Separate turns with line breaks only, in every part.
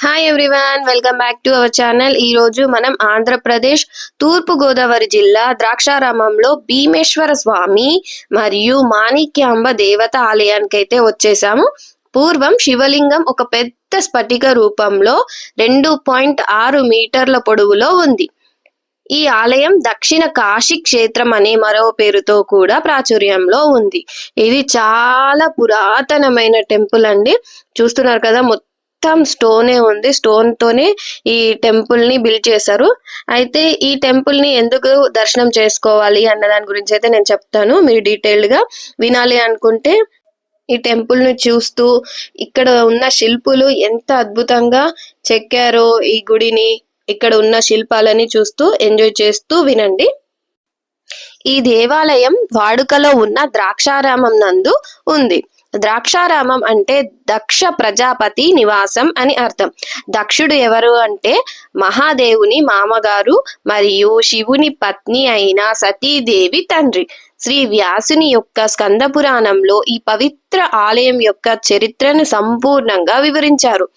Hi everyone welcome back to our channel ఈ రోజు మనం ఆంధ్రప్రదేశ్ తూర్పు గోదావరి జిల్లా ద్రాక్షారామంలో భీమేశ్వర స్వామి మరియు మాణిక్యాంబ దేవత ఆలయానికి అయితే వచ్చేసాము. పూర్వం శివలింగం ఒక పెద్ద స్ఫటిక రూపంలో రెండు పాయింట్ ఆరు మీటర్ల పొడవులో ఉంది. ఈ ఆలయం దక్షిణ కాశీ క్షేత్రం అనే మరో పేరుతో కూడా ప్రాచుర్యంలో ఉంది. ఇది చాలా పురాతనమైన టెంపుల్ అండి. చూస్తున్నారు కదా మొత్తం మొత్తం స్టోనే ఉంది. స్టోన్ తోనే ఈ టెంపుల్ని బిల్డ్ చేశారు. అయితే ఈ టెంపుల్ని ఎందుకు దర్శనం చేసుకోవాలి అన్న దాని గురించి అయితే నేను చెప్తాను. మీరు డీటెయిల్డ్గా వినాలి అనుకుంటే ఈ టెంపుల్ని చూస్తూ ఇక్కడ ఉన్న శిల్పులు ఎంత అద్భుతంగా చెక్కారో ఈ గుడిని ఇక్కడ ఉన్న శిల్పాలని చూస్తూ ఎంజాయ్ చేస్తూ వినండి. ఈ దేవాలయం వాడుకలో ఉన్న ద్రాక్షారామం నందు ఉంది. ద్రాక్షారామం అంటే దక్ష ప్రజాపతి నివాసం అని అర్థం. దక్షుడు ఎవరు అంటే మహాదేవుని మామగారు మరియు శివుని పత్ని అయిన సతీదేవి తండ్రి. శ్రీ వ్యాసుని యొక్క స్కంద పురాణంలో ఈ పవిత్ర ఆలయం యొక్క చరిత్రను సంపూర్ణంగా వివరించారు.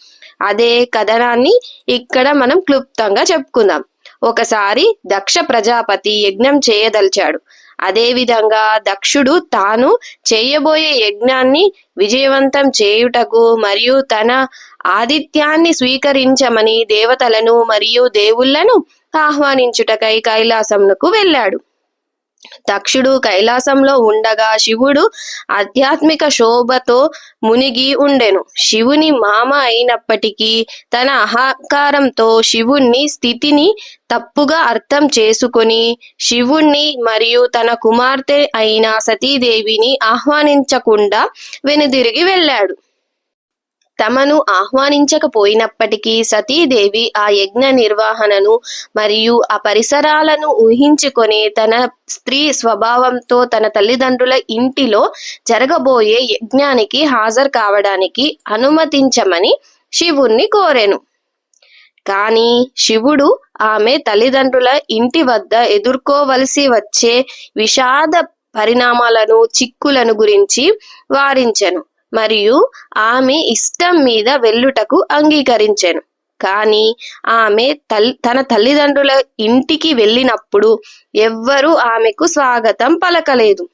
అదే కథనాన్ని ఇక్కడ మనం క్లుప్తంగా చెప్పుకుందాం. ఒకసారి దక్ష ప్రజాపతి యజ్ఞం చేయదలిచాడు. అదేవిధంగా దక్షుడు తాను చేయబోయే యజ్ఞాన్ని విజయవంతం చేయుటకు మరియు తన ఆదిత్యాన్ని స్వీకరించమని దేవతలను మరియు దేవుళ్ళను ఆహ్వానించుటకై కైలాసంకు వెళ్ళాడు. దక్షుడు కైలాసంలో ఉండగా శివుడు ఆధ్యాత్మిక శోభతో మునిగి ఉండెను. శివుని మామ అయినప్పటికీ తన అహంకారంతో శివుణ్ణి స్థితిని తప్పుగా అర్థం చేసుకుని శివుణ్ణి మరియు తన కుమార్తె అయిన సతీదేవిని ఆహ్వానించకుండా వెనుదిరిగి వెళ్ళాడు. తమను ఆహ్వానించకపోయినప్పటికీ సతీదేవి ఆ యజ్ఞ నిర్వహణను మరియు ఆ పరిసరాలను ఊహించుకొని తన స్త్రీ స్వభావంతో తన తల్లిదండ్రుల ఇంటిలో జరగబోయే యజ్ఞానికి హాజరు కావడానికి అనుమతించమని శివుణ్ణి కోరెను. కానీ శివుడు ఆమె తల్లిదండ్రుల ఇంటి వద్ద ఎదుర్కోవలసి వచ్చే విషాద పరిణామాలను చిక్కులను గురించి వారించెను. మరియు ఆమె ఇష్టం మీద వెళ్ళుటకు అంగీకరించెను. కానీ ఆమె తల్ తన తల్లిదండ్రుల ఇంటికి వెళ్ళినప్పుడు ఎవ్వరూ ఆమెకు స్వాగతం పలకలేదు.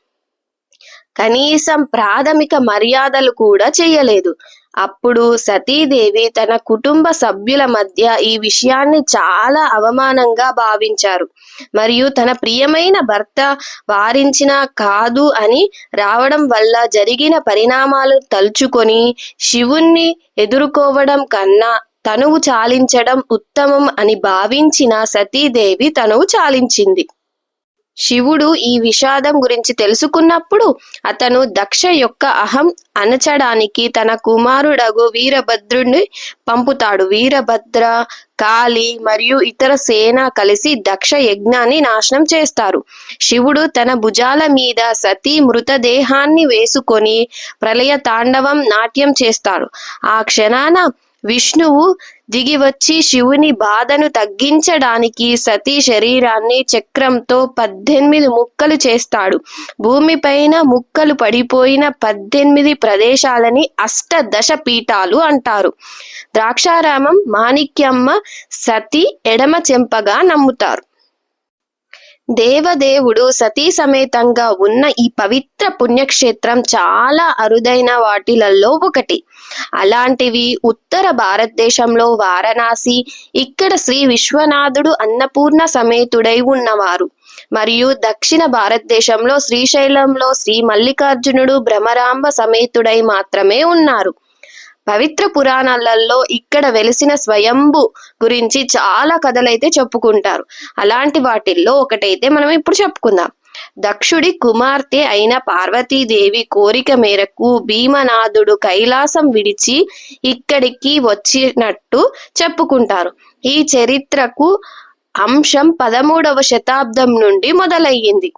కనీసం ప్రాథమిక మర్యాదలు కూడా చేయలేదు. అప్పుడు సతీదేవి తన కుటుంబ సభ్యుల మధ్య ఈ విషయాన్ని చాలా అవమానంగా భావించారు. మరియు తన ప్రియమైన భర్త వారించిన కాదు అని రావడం వల్ల జరిగిన పరిణామాలు తలుచుకొని శివుణ్ణి ఎదుర్కోవడం కన్నా తనువు చాలించడం ఉత్తమం అని భావించిన సతీదేవి తనువు చాలించింది. శివుడు ఈ విషాదం గురించి తెలుసుకున్నప్పుడు అతను దక్ష యొక్క అహం అనచడానికి తన కుమారుడగు వీరభద్రుడిని పంపుతాడు. వీరభద్ర కాళి మరియు ఇతర సేన కలిసి దక్ష యజ్ఞాన్ని నాశనం చేస్తారు. శివుడు తన భుజాల మీద సతీ మృతదేహాన్ని వేసుకొని ప్రళయ తాండవం నాట్యం చేస్తాడు. ఆ క్షణాన విష్ణువు దిగి వచ్చి శివుని బాధను తగ్గించడానికి సతీ శరీరాన్ని చక్రంతో పద్దెనిమిది ముక్కలు చేస్తాడు. భూమిపైన ముక్కలు పడిపోయిన పద్దెనిమిది ప్రదేశాలని అష్టదశ పీఠాలు అంటారు. ద్రాక్షారామం మాణిక్యమ్మ సతి ఎడమ చెంపగా నమ్ముతారు. దేవదేవుడు సతీ సమేతంగా ఉన్న ఈ పవిత్ర పుణ్యక్షేత్రం చాలా అరుదైన వాటిలలో ఒకటి. అలాంటివి ఉత్తర భారతదేశంలో వారణాసి ఇక్కడ శ్రీ విశ్వనాథుడు అన్నపూర్ణ సమేతుడై ఉన్నవారు. మరియు దక్షిణ భారతదేశంలో శ్రీశైలంలో శ్రీ మల్లికార్జునుడు భ్రమరాంబ సమేతుడై మాత్రమే ఉన్నారు. పవిత్ర పురాణాలలో ఇక్కడ వెలిసిన స్వయంభు గురించి చాలా కథలైతే చెప్పుకుంటారు. అలాంటి వాటిల్లో ఒకటైతే మనం ఇప్పుడు చెప్పుకుందాం. దక్షుడి కుమార్తె అయిన పార్వతీదేవి కోరిక మేరకు భీమనాథుడు కైలాసం విడిచి ఇక్కడికి వచ్చినట్టు చెప్పుకుంటారు. ఈ చరిత్రకు అంశం పదమూడవ శతాబ్దం నుండి మొదలయ్యింది.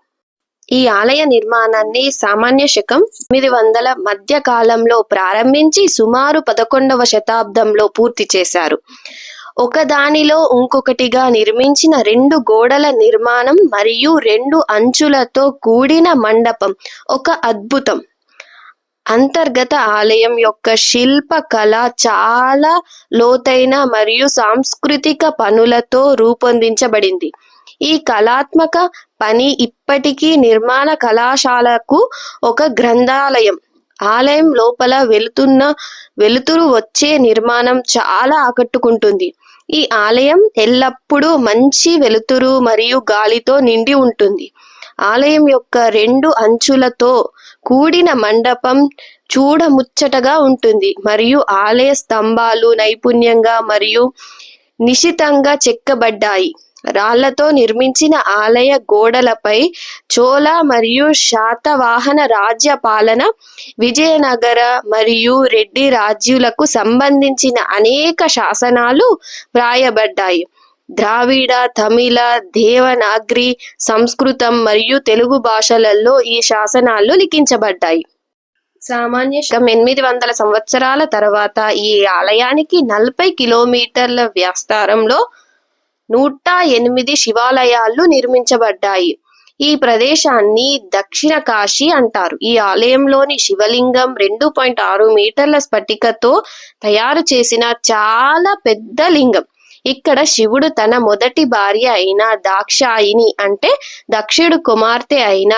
ఈ ఆలయ నిర్మాణాన్ని సామాన్య శకం తొమ్మిది వందల మధ్య కాలంలో ప్రారంభించి సుమారు పదకొండవ శతాబ్దంలో పూర్తి చేశారు. ఒకదానిలో ఇంకొకటిగా నిర్మించిన రెండు గోడల నిర్మాణం మరియు రెండు అంచులతో కూడిన మండపం ఒక అద్భుతం. అంతర్గత ఆలయం యొక్క శిల్ప కళ చాలా లోతైన మరియు సాంస్కృతిక పనులతో రూపొందించబడింది. ఈ కళాత్మక పని ఇప్పటికీ నిర్మాణ కళాశాలకు ఒక గ్రంథాలయం. ఆలయం లోపల వెలుతున్న వెలుతురు వచ్చే నిర్మాణం చాలా ఆకట్టుకుంటుంది. ఈ ఆలయం ఎల్లప్పుడూ మంచి వెలుతురు మరియు గాలితో నిండి ఉంటుంది. ఆలయం యొక్క రెండు అంచులతో కూడిన మండపం చూడముచ్చటగా ఉంటుంది మరియు ఆలయ స్తంభాలు నైపుణ్యంగా మరియు నిశితంగా చెక్కబడ్డాయి. రాళ్ళతో నిర్మించిన ఆలయ గోడలపై చోళ మరియు శాతవాహన రాజ్య పాలన విజయనగర మరియు రెడ్డి రాజ్యులకు సంబంధించిన అనేక శాసనాలు వ్రాయబడ్డాయి. ద్రావిడ తమిళ దేవనాగ్రి సంస్కృతం మరియు తెలుగు భాషలలో ఈ శాసనాలు లిఖించబడ్డాయి. సామాన్య శకం ఎనిమిది వందల సంవత్సరాల తర్వాత ఈ ఆలయానికి నలభై కిలోమీటర్ల వ్యాస్తారంలో నూట ఎనిమిది శివాలయాలు నిర్మించబడ్డాయి. ఈ ప్రదేశాన్ని దక్షిణ కాశీ అంటారు. ఈ ఆలయంలోని శివలింగం రెండు పాయింట్ ఆరు మీటర్ల స్ఫటికతో తయారు చేసిన చాలా పెద్ద లింగం. ఇక్కడ శివుడు తన మొదటి భార్య అయిన దాక్షాయిని అంటే దక్షుడు కుమార్తె అయిన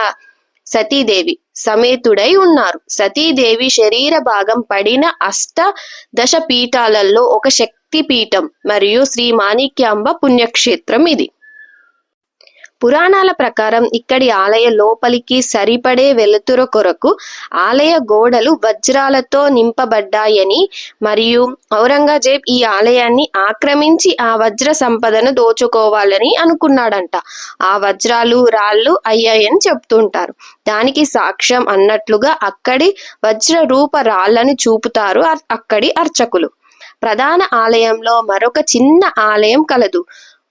సతీదేవి సమేతుడై ఉన్నారు. సతీదేవి శరీర భాగం పడిన అష్ట దశ పీఠాలలో ఒక శక్తి పీఠం మరియు శ్రీ మాణిక్యాంబ పుణ్యక్షేత్రం ఇది. పురాణాల ప్రకారం ఇక్కడి ఆలయ లోపలికి సరిపడే వెలుతుర కొరకు ఆలయ గోడలు వజ్రాలతో నింపబడ్డాయని మరియు ఔరంగజేబ్ ఈ ఆలయాన్ని ఆక్రమించి ఆ వజ్ర సంపదను దోచుకోవాలని అనుకున్నాడంట. ఆ వజ్రాలు రాళ్ళు అయ్యాయని చెప్తుంటారు. దానికి సాక్ష్యం అన్నట్లుగా అక్కడి వజ్ర రూప రాళ్ళని చూపుతారు అక్కడి అర్చకులు. ప్రధాన ఆలయంలో మరొక చిన్న ఆలయం కలదు.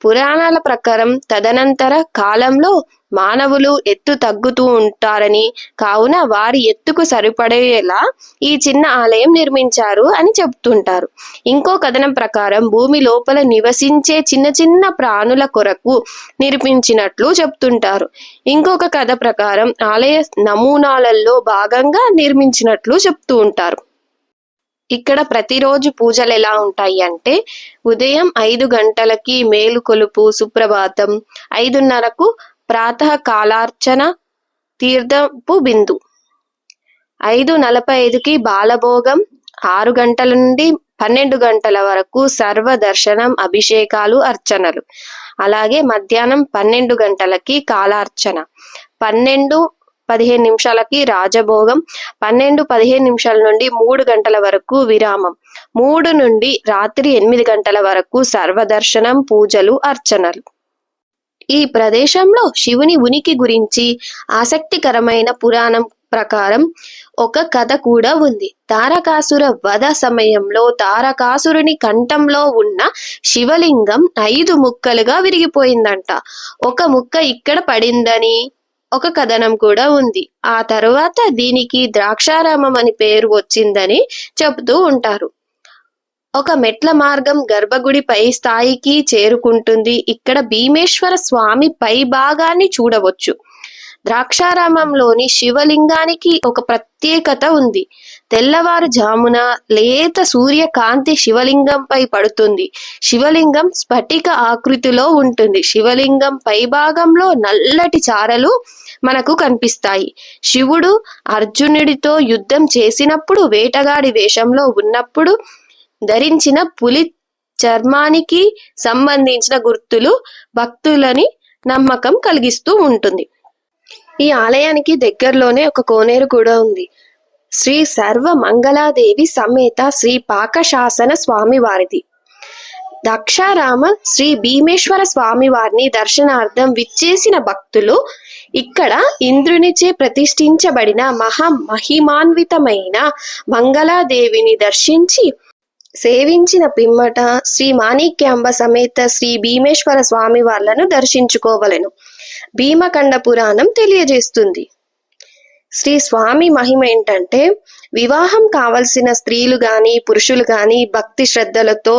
పురాణాల ప్రకారం తదనంతర కాలంలో మానవులు ఎత్తు తగ్గుతూ ఉంటారని కావున వారి ఎత్తుకు సరిపడేలా ఈ చిన్న ఆలయం నిర్మించారు అని చెప్తుంటారు ఇంకో కథనం ప్రకారం భూమి లోపల నివసించే చిన్న చిన్న ప్రాణుల కొరకు నిర్మించినట్లు చెప్తుంటారు ఇంకొక కథ ప్రకారం ఆలయ నమూనాలలో భాగంగా నిర్మించినట్లు చెప్తూ ఉంటారు. ఇక్కడ ప్రతిరోజు పూజలు ఎలా ఉంటాయి అంటే ఉదయం ఐదు గంటలకి మేలుకొలుపు సుప్రభాతం ఐదున్నరకు ప్రాతः కాలార్చన తీర్థపు బిందు. ఐదు నలభై ఐదుకి బాలభోగం ఆరు గంటల నుండి పన్నెండు గంటల వరకు సర్వ దర్శనం అభిషేకాలు అర్చనలు. అలాగే మధ్యాహ్నం పన్నెండు గంటలకి కాలార్చన. పన్నెండు పదిహేను నిమిషాలకి రాజభోగం పన్నెండు పదిహేను నిమిషాల నుండి మూడు గంటల వరకు విరామం. మూడు నుండి రాత్రి ఎనిమిది గంటల వరకు సర్వదర్శనం పూజలు అర్చనలు. ఈ ప్రదేశంలో శివుని ఉనికి గురించి ఆసక్తికరమైన పురాణం ప్రకారం ఒక కథ కూడా ఉంది. తారకాసుర వధ సమయంలో తారకాసురుని కంఠంలో ఉన్న శివలింగం ఐదు ముక్కలుగా విరిగిపోయిందంట. ఒక ముక్క ఇక్కడ పడిందని ఒక కథనం కూడా ఉంది. ఆ తరువాత దీనికి ద్రాక్షారామం అని పేరు వచ్చిందని చెబుతూ ఉంటారు. ఒక మెట్ల మార్గం గర్భగుడి పై స్థాయికి చేరుకుంటుంది. ఇక్కడ భీమేశ్వర స్వామి పై భాగాన్ని చూడవచ్చు. ద్రాక్షారామంలోని శివలింగానికి ఒక ప్రత్యేకత ఉంది. తెల్లవారుజామున లేత సూర్యకాంతి శివలింగంపై పడుతుంది. శివలింగం స్ఫటిక ఆకృతిలో ఉంటుంది. శివలింగం పై భాగంలో నల్లటి చారలు మనకు కనిపిస్తాయి. శివుడు అర్జునుడితో యుద్ధం చేసినప్పుడు వేటగాడి వేషంలో ఉన్నప్పుడు ధరించిన పులి చర్మానికి సంబంధించిన గుర్తులు భక్తులని నమ్మకం కలిగిస్తూ ఉంటుంది. ఈ ఆలయానికి దగ్గరలోనే ఒక కోనేరు కూడా ఉంది. శ్రీ సర్వ మంగళాదేవి సమేత శ్రీ పాకశాసన స్వామివారిది దక్షారామ శ్రీ భీమేశ్వర స్వామివారిని దర్శనార్థం విచ్చేసిన భక్తులు ఇక్కడ ఇంద్రునిచే ప్రతిష్ఠించబడిన మహా మహిమాన్వితమైన మంగళాదేవిని దర్శించి సేవించిన పిమ్మట శ్రీ మాణిక్యాంబ సమేత శ్రీ భీమేశ్వర స్వామి వాళ్ళను దర్శించుకోవలెను. భీమకండ పురాణం తెలియజేస్తుంది. శ్రీ స్వామి మహిమ ఏంటంటే వివాహం కావలసిన స్త్రీలు గాని పురుషులు గాని భక్తి శ్రద్ధలతో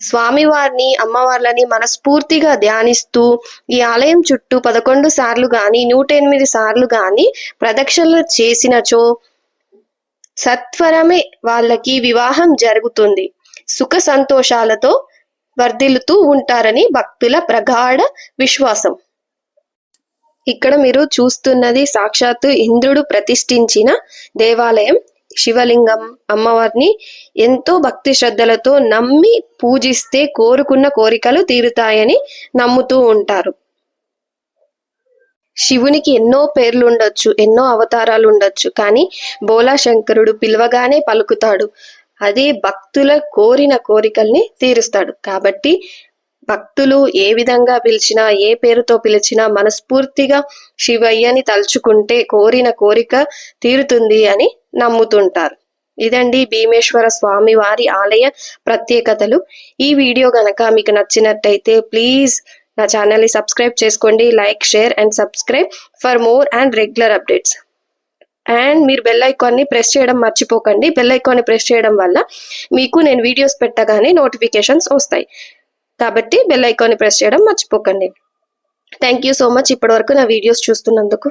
స్వామివారిని అమ్మవార్లని మనస్ఫూర్తిగా ధ్యానిస్తూ ఈ ఆలయం చుట్టూ పదకొండు సార్లు గాని నూట ఎనిమిది సార్లు గాని ప్రదక్షిణలు చేసినచో సత్వరమే వాళ్ళకి వివాహం జరుగుతుంది. సుఖ సంతోషాలతో వర్ధిల్లుతూ ఉంటారని భక్తుల ప్రగాఢ విశ్వాసం. ఇక్కడ మీరు చూస్తున్నది సాక్షాత్తు ఇంద్రుడు ప్రతిష్ఠించిన దేవాలయం శివలింగం అమ్మవారిని ఎంతో భక్తి శ్రద్ధలతో నమ్మి పూజిస్తే కోరుకున్న కోరికలు తీరుతాయని నమ్ముతూ ఉంటారు. శివునికి ఎన్నో పేర్లు ఉండొచ్చు ఎన్నో అవతారాలు ఉండొచ్చు కానీ బోలా శంకరుడు పిలవగానే పలుకుతాడు. అదే భక్తుల కోరిన కోరికల్ని తీరుస్తాడు. కాబట్టి భక్తులు ఏ విధంగా పిలిచినా ఏ పేరుతో పిలిచినా మనస్ఫూర్తిగా శివయ్యని తలుచుకుంటే కోరిన కోరిక తీరుతుంది అని నమ్ముతుంటారు. ఇదండి భీమేశ్వర స్వామి వారి ఆలయ ప్రత్యేకతలు. ఈ వీడియో గనక మీకు నచ్చినట్టయితే ప్లీజ్ నా ఛానల్ని సబ్స్క్రైబ్ చేసుకోండి like share and subscribe for more and regular updates. And మీరు బెల్ ఐకాన్ని ప్రెస్ చేయడం మర్చిపోకండి. బెల్ ఐకాన్ని ప్రెస్ చేయడం వల్ల మీకు నేను వీడియోస్ పెట్టగానే నోటిఫికేషన్స్ వస్తాయి. కాబట్టి బెల్ ఐకాన్ని ప్రెస్ చేయడం మర్చిపోకండి. థ్యాంక్ యూ సో మచ్ ఇప్పటివరకు నా వీడియోస్ చూస్తున్నందుకు.